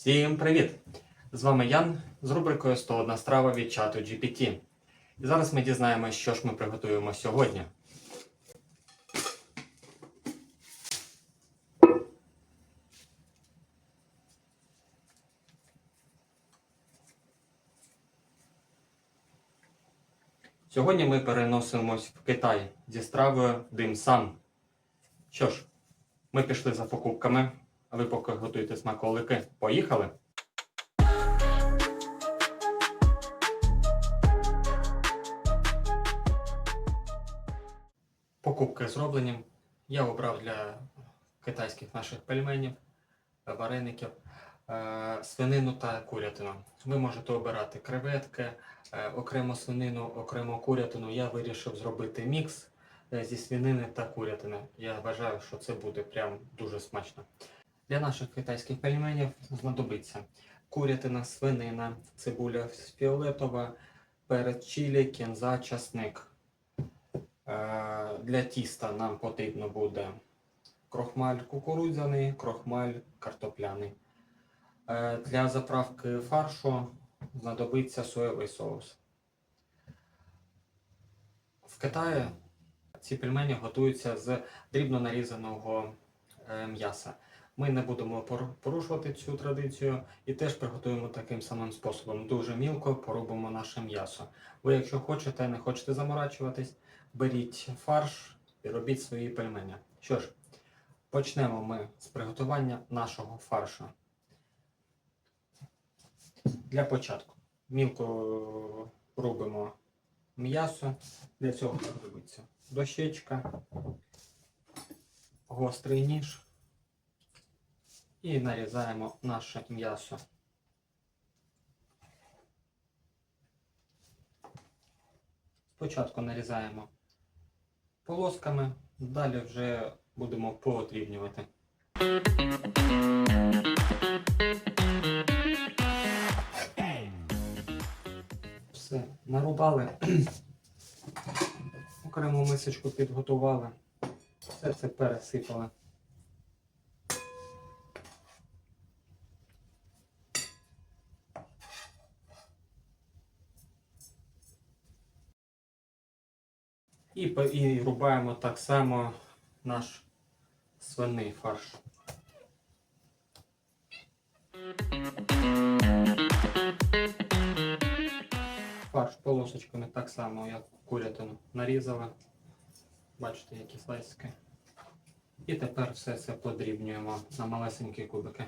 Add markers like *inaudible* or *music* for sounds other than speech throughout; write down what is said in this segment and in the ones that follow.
Всім привіт! З вами Ян з рубрикою 101 страва від чату GPT. І зараз ми дізнаємося, що ж ми приготуємо сьогодні. Сьогодні ми переносимось в Китай зі стравою Дим Сам. Що ж, ми пішли за покупками, а ви поки готуєте смаколики. Поїхали! Покупки зроблені. Я обрав для китайських наших пельменів, вареників, е, свинину та курятину. Ви можете обирати креветки, е, окремо свинину, окремо курятину. Я вирішив зробити мікс е, зі свинини та курятини. Я вважаю, що це буде прям дуже смачно. Для наших китайських пельменів знадобиться курятина, свинина, цибуля фіолетова, перець чилі, кінза, часник. Е, Для тіста нам потрібно буде крохмаль кукурудзяний, крохмаль картопляний. Е, Для заправки фаршу знадобиться соєвий соус. В Китаї ці пельмені готуються з дрібно нарізаного е, м'яса. Ми не будемо порушувати цю традицію і теж приготуємо таким самим способом. Дуже мілко поробимо наше м'ясо. Ви, якщо хочете, не хочете заморачуватись, беріть фарш і робіть свої пельмені. Що ж, почнемо ми з приготування нашого фаршу. Для початку мілко робимо м'ясо. Для цього знадобиться дощечка, гострий ніж і нарізаємо наше м'ясо. Спочатку нарізаємо полосками, далі вже будемо поотрібнювати. Все, нарубали, окрему мисочку підготували, все це пересипали. І, і рубаємо так само наш свиний фарш. Фарш полосочками так само, як курятину нарізали. Бачите, які слайсики. І тепер все це подрібнюємо на малесенькі кубики.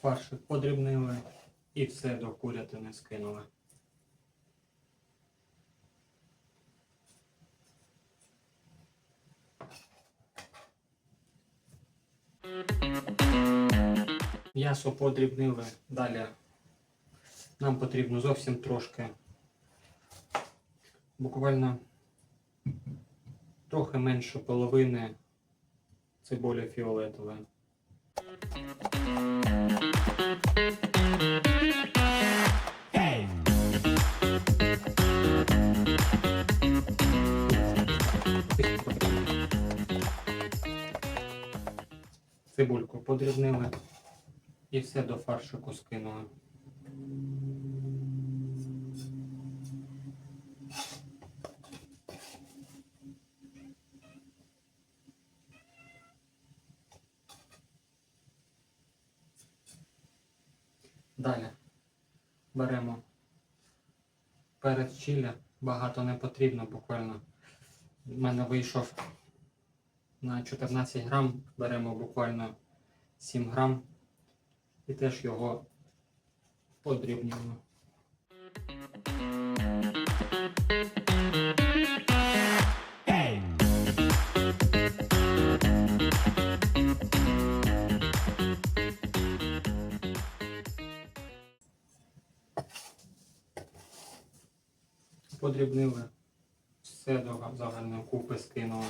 Фаршик подрібнили і все до курятини скинули. М'ясо подрібнили. Далі нам потрібно зовсім трошки, буквально трохи менше половини цибулі фіолетової. Цибульку подрібнили і все до фаршику скинули. Далі беремо перець чилі, багато не потрібно, буквально. У мене вийшов на 14 грам, беремо буквально 7 грам і теж його подрібнюємо. Подрібнили все до загальної купи скинули.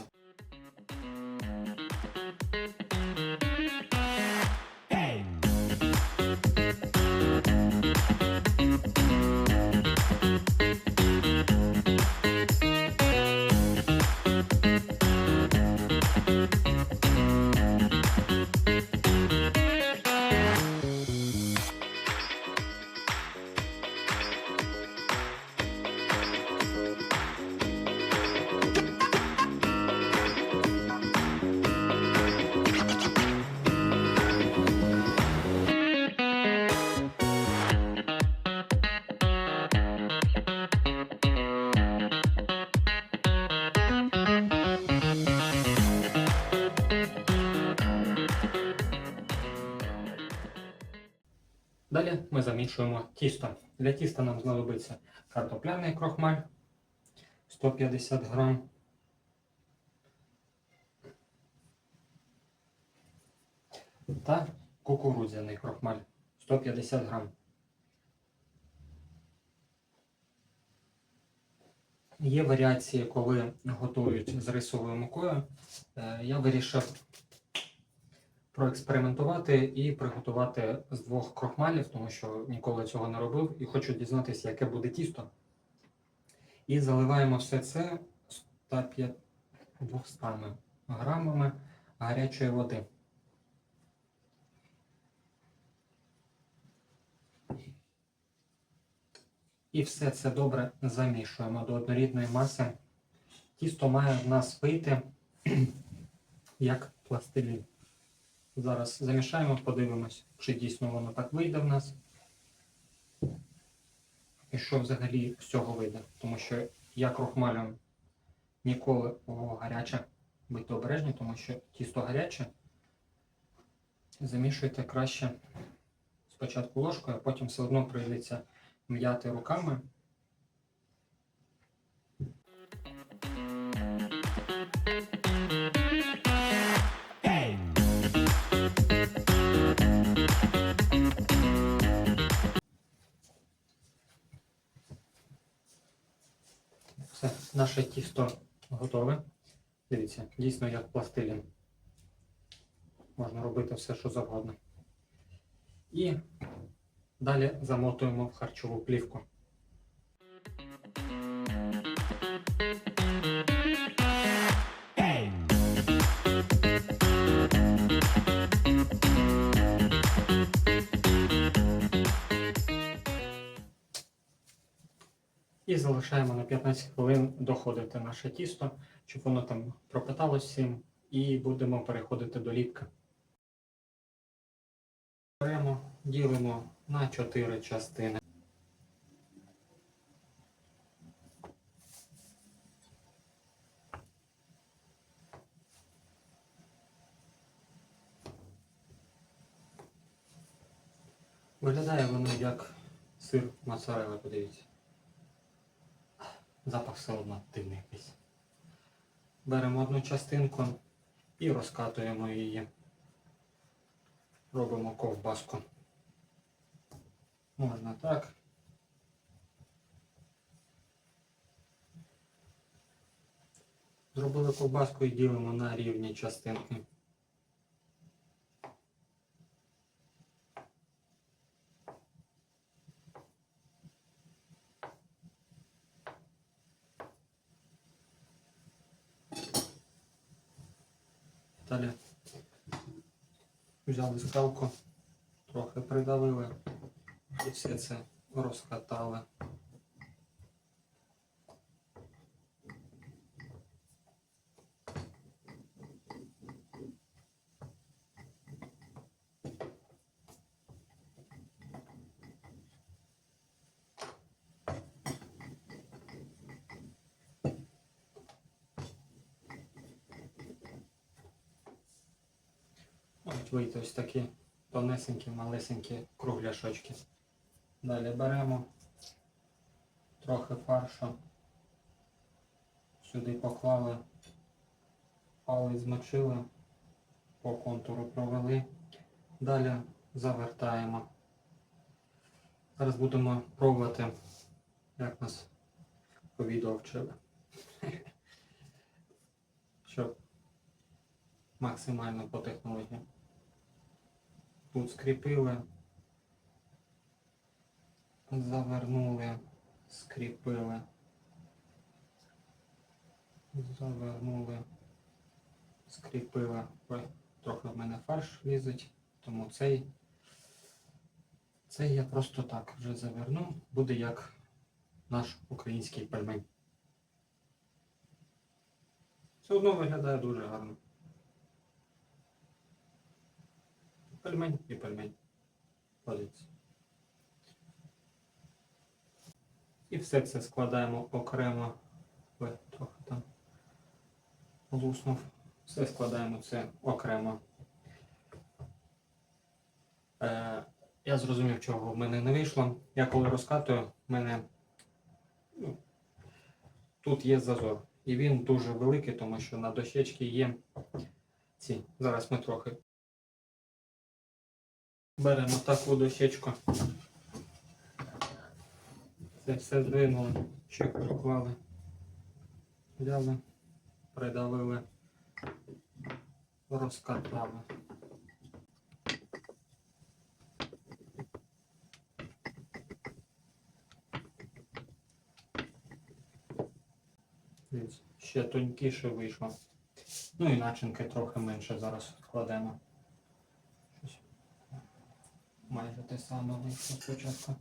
Далі ми замішуємо тісто. Для тіста нам знадобиться картопляний крохмаль 150 грам. Та кукурудзяний крохмаль 150 грам. Є варіації, коли готують з рисовою мукою. Е, Я вирішив проекспериментувати і приготувати з двох крохмалів, тому що ніколи цього не робив і хочу дізнатися, яке буде тісто. І заливаємо все це 105 200 грамами гарячої води. І все це добре замішуємо до однорідної маси. Тісто має в нас вийти як пластилін. Зараз замішаємо, подивимось, чи дійсно воно так вийде в нас. І що взагалі з цього вийде. Тому що я крохмалем ніколи о, гаряче. Будьте обережні, тому що тісто гаряче. Замішуйте краще спочатку ложкою, а потім все одно прийдеться м'яти руками. Все, наше тісто готове. Дивіться, дійсно як пластилін. Можна робити все, що завгодно. І далі замотуємо в харчову плівку. І залишаємо на 15 хвилин доходити наше тісто, щоб воно там пропиталось всім, і будемо переходити до ліпки. Беремо, ділимо на 4 частини. Виглядає воно як сир моцарелла, подивіться. Запах все одно дивний якийсь. Беремо одну частинку і розкатуємо її. Робимо ковбаску. Можна так. Зробили ковбаску і ділимо на рівні частинки. Далі скалку, трохи придавили і все це розкатали. Мають вийти ось такі тонесенькі, малесенькі кругляшочки. Далі беремо трохи фаршу, сюди поклали, палець змочили, по контуру провели. Далі завертаємо. Зараз будемо пробувати, як нас по відео вчили. *laughs* Щоб максимально по технології. Тут скріпили, завернули, скріпили, завернули, скріпили. Ой, трохи в мене фарш лізить, тому цей, цей я просто так вже заверну, буде як наш український пельмень. Все одно виглядає дуже гарно. Пельмень і пельмень. Подивіться. І все це складаємо окремо. Ой, трохи там луснув. Все складаємо це окремо. Е, Я зрозумів, чого в мене не вийшло. Я коли розкатую, в мене ну, тут є зазор. І він дуже великий, тому що на дощечці є ці. Зараз ми трохи беремо таку дощечку. Це все здвинули, що проклали. Взяли, придавили, розкатали. Ще тонкіше вийшло. Ну і начинки трохи менше зараз вкладемо. Те саме вийшло спочатку.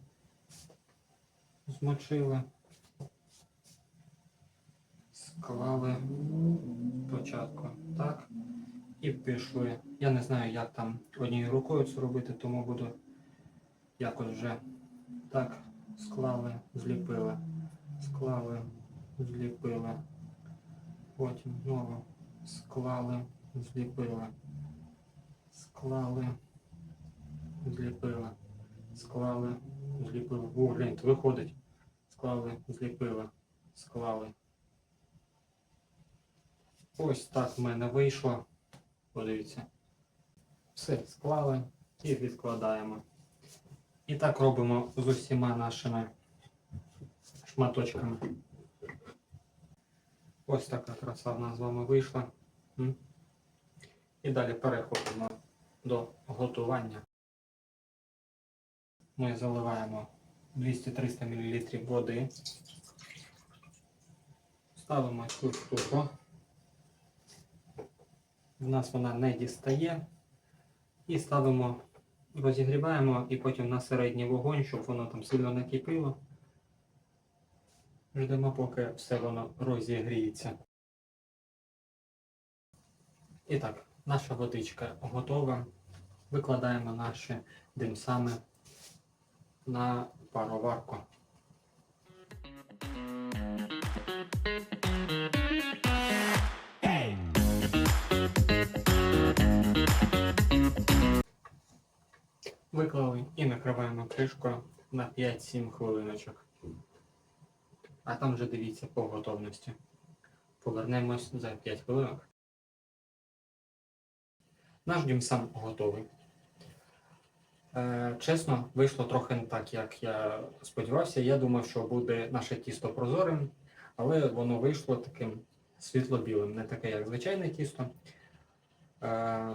Змочили. Склали спочатку. Так. І пішли. Я не знаю, як там однією рукою це робити, тому буду якось вже так склали, зліпили. Склали, зліпили. Потім знову склали, зліпили. Склали, зліпили. Склали, зліпили. О, виходить. Склали, зліпили. Склали. Ось так в мене вийшло. Подивіться. Все склали і відкладаємо. І так робимо з усіма нашими шматочками. Ось така краса в нас з вами вийшла. І далі переходимо до готування. Ми заливаємо 200-300 мл води. Ставимо цю штуку. В нас вона не дістає. І ставимо, розігріваємо і потім на середній вогонь, щоб воно там сильно не кипіло. Ждемо, поки все воно розігріється. І так, наша водичка готова. Викладаємо наші димсами на пароварку. Виклали і накриваємо кришкою на 5-7 хвилиночок. А там вже дивіться по готовності. Повернемось за 5 хвилин. Наш дім сам готовий. Е, чесно, вийшло трохи не так, як я сподівався. Я думав, що буде наше тісто прозорим, але воно вийшло таким світло-білим, не таке, як звичайне тісто. Е,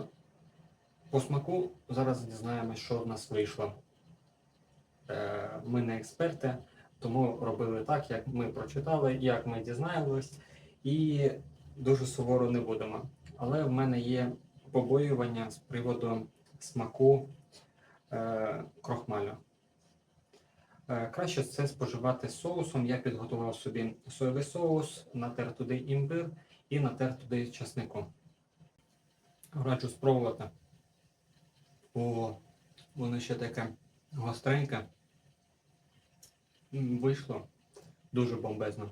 по смаку зараз дізнаємось, що в нас вийшло. Е, ми не експерти, тому робили так, як ми прочитали, як ми дізнаємось, і дуже суворо не будемо. Але в мене є побоювання з приводу смаку крохмалю. Е, краще це споживати соусом. Я підготував собі соєвий соус, натер туди імбир і натер туди часнику. Раджу спробувати. О, воно ще таке гостреньке. Вийшло дуже бомбезно.